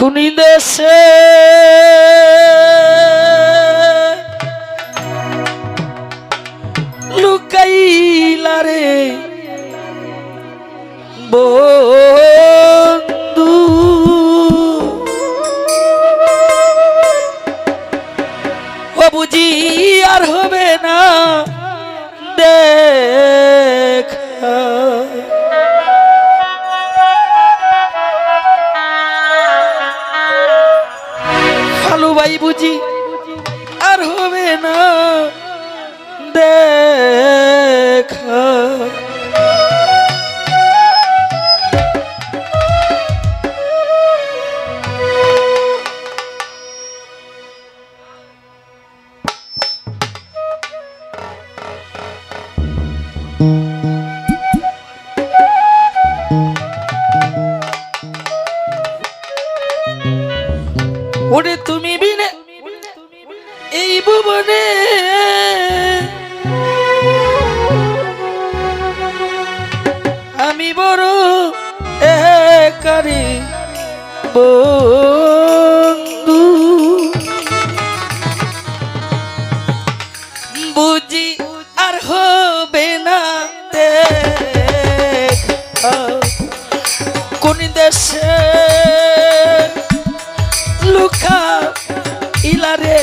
খুনি দেশে। লুকাইলা রে বন্ধু। ও বুঝি আর হবে না দেখা ভাই বুঝি আর হবে না দেখা। তুমি একারি বন্ধু, বুঝি আর হবে না কোন দেশে লুকা ইলারে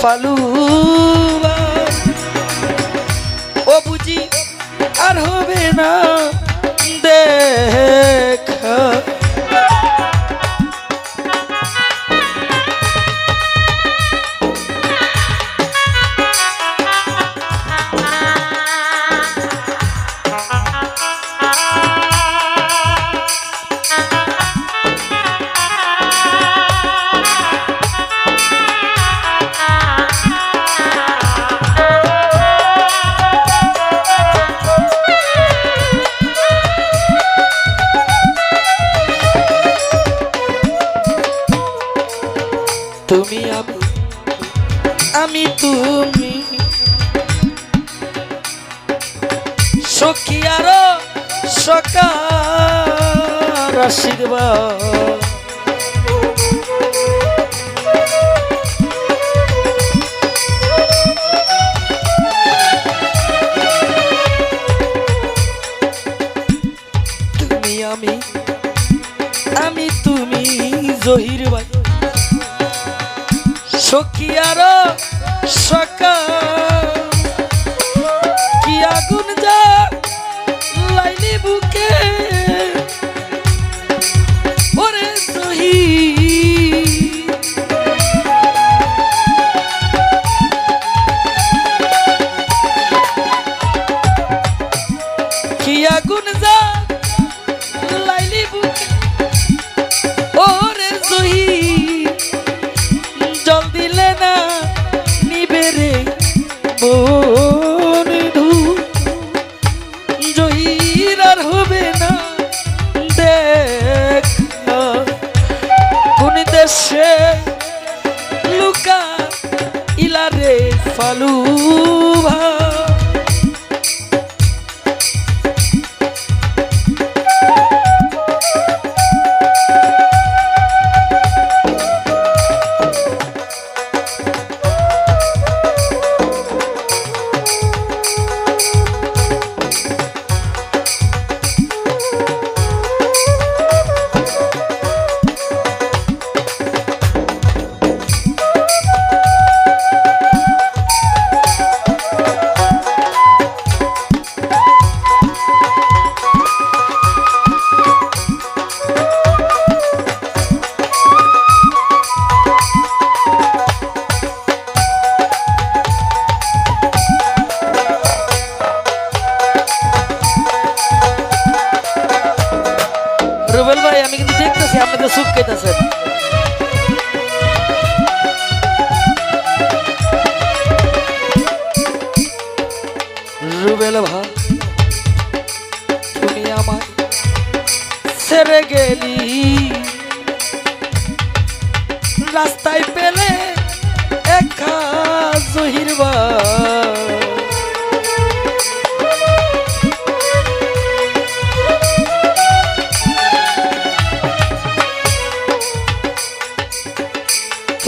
ফালুবা ও বুঝি আর হবে না তুমি আমি আমি তুমি জহির ভাই। সখী আর সকাল। রুবেল ভাই আমি কিন্তু দেখতেছি আপনাদের সুখ খেতেছেন রুবেল ভাই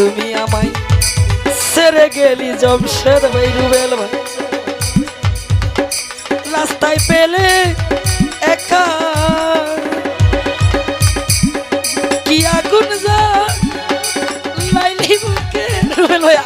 তুমি আমায় সেরে গেলি জমশেদ ভাই রুবেল ভাই। রাস্তায় পেলে একা। কি আগুন যা লাইলি বুকে রুবেল ভাই?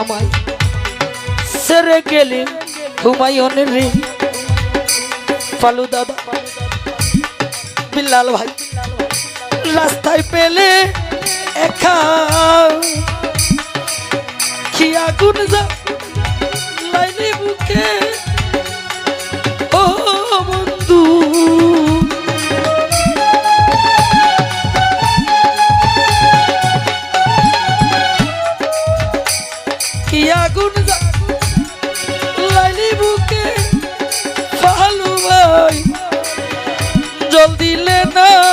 আমায়। সেরে গেলে হুমায়ুনের রে। ফালু দাদা। বিল্লাল ভাই, রাস্তায় পেলে একা। কি আগুন যা লাইনি বুকে। ও বন্ধু। না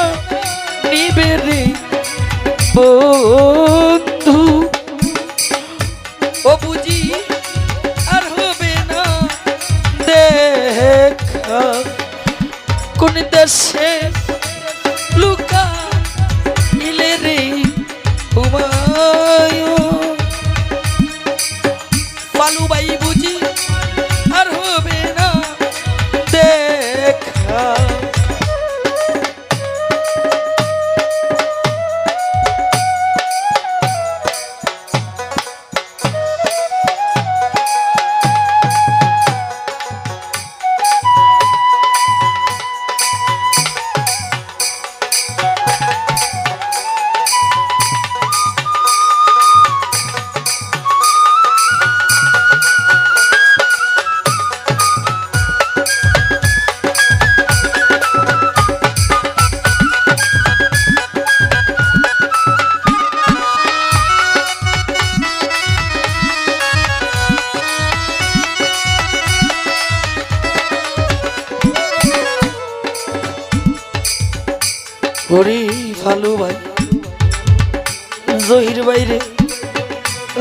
জহির বাইরে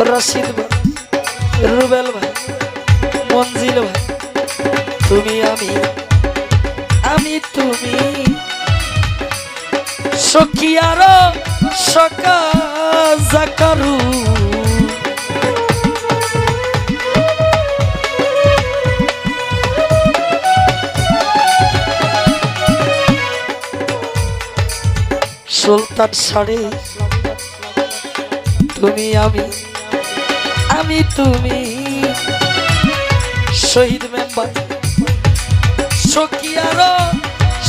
রশিদ ভাই, রুবেল ভাই, মঞ্জিল ভাই, তুমি আমি আমি তুমি। সখী আর সকা জাকারু। সুলতান সাড়ে তুমি আমি আমি তুমি। শহীদ মেম্বার সকিয়ার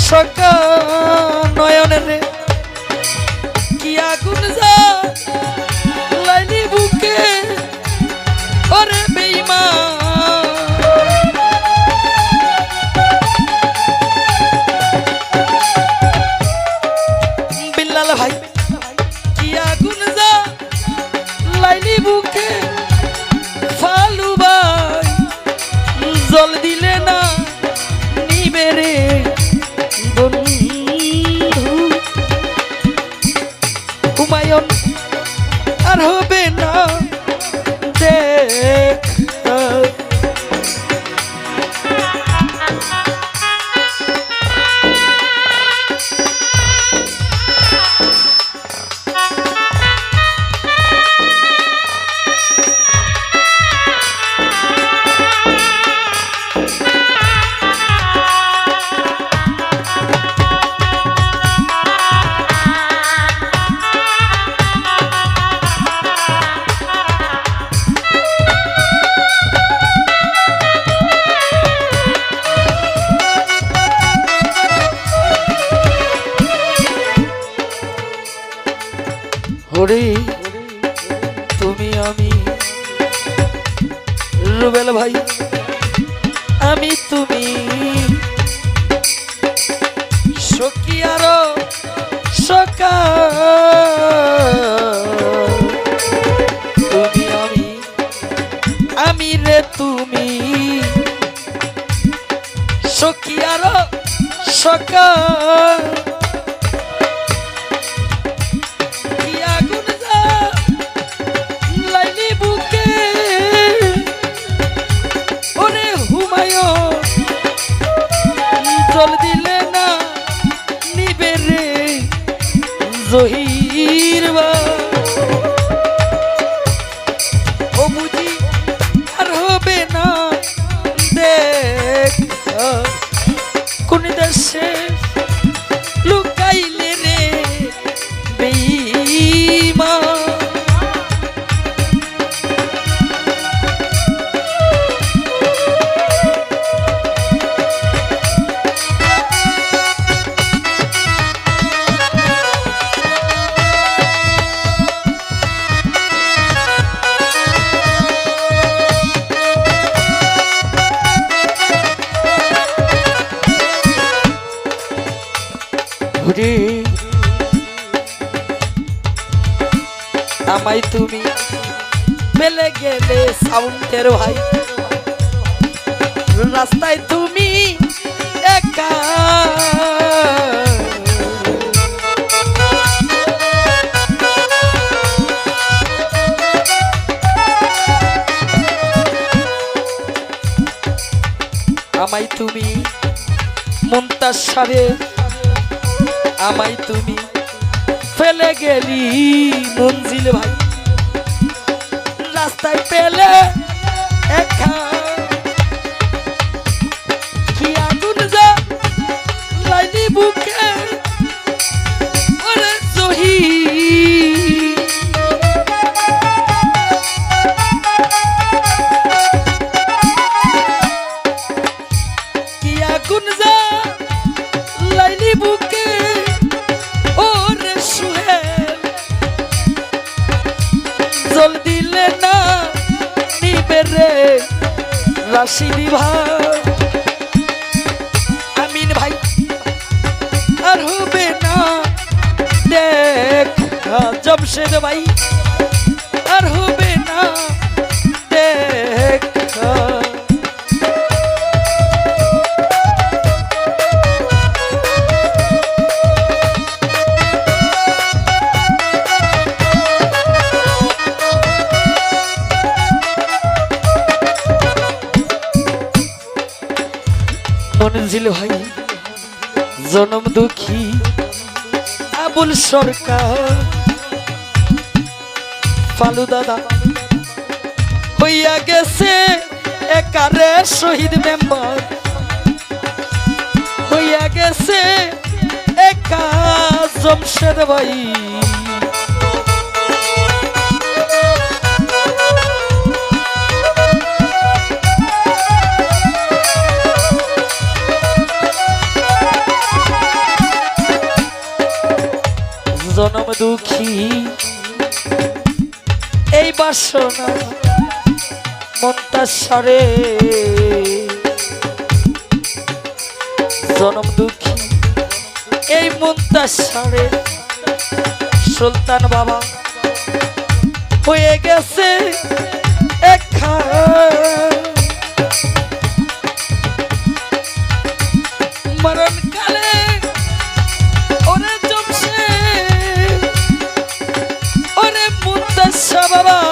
সক নয়নের কি আগুন যা লাইনি বুকে, ওরে বেইমা বুকে ওরে তুমি আমি। রুবেল ভাই, আমি তুমি। সখী আরও সকা তুমি আমি আমি রে তুমি। সখী সকা আমায় তুমি পেলে গেলে সাউন্ডের ভাই। রাস্তায় তুমি একা। আমায় তুমি মন্তার সারে। আমায় তুমি ফেলে গেলি মঞ্জিল ভাই। রাস্তায় পেলে একা রাশিদি ভাই। আমিন ভাই আর হবে না। দেখ জমশেদ ভাই। মনজিল ভাই জনম দুঃখী, আবুল সরকার। ফালু দাদা, হইয়া গেছে একারে শহীদ মেম্বার। হইয়া গেছে একা জমশেদ ভাই। দুঃখী। এই বাসনা মন্তাসারে জনম দুঃখী এই মন্তাসারে সুলতান বাবা হয়ে গেছে এক baba.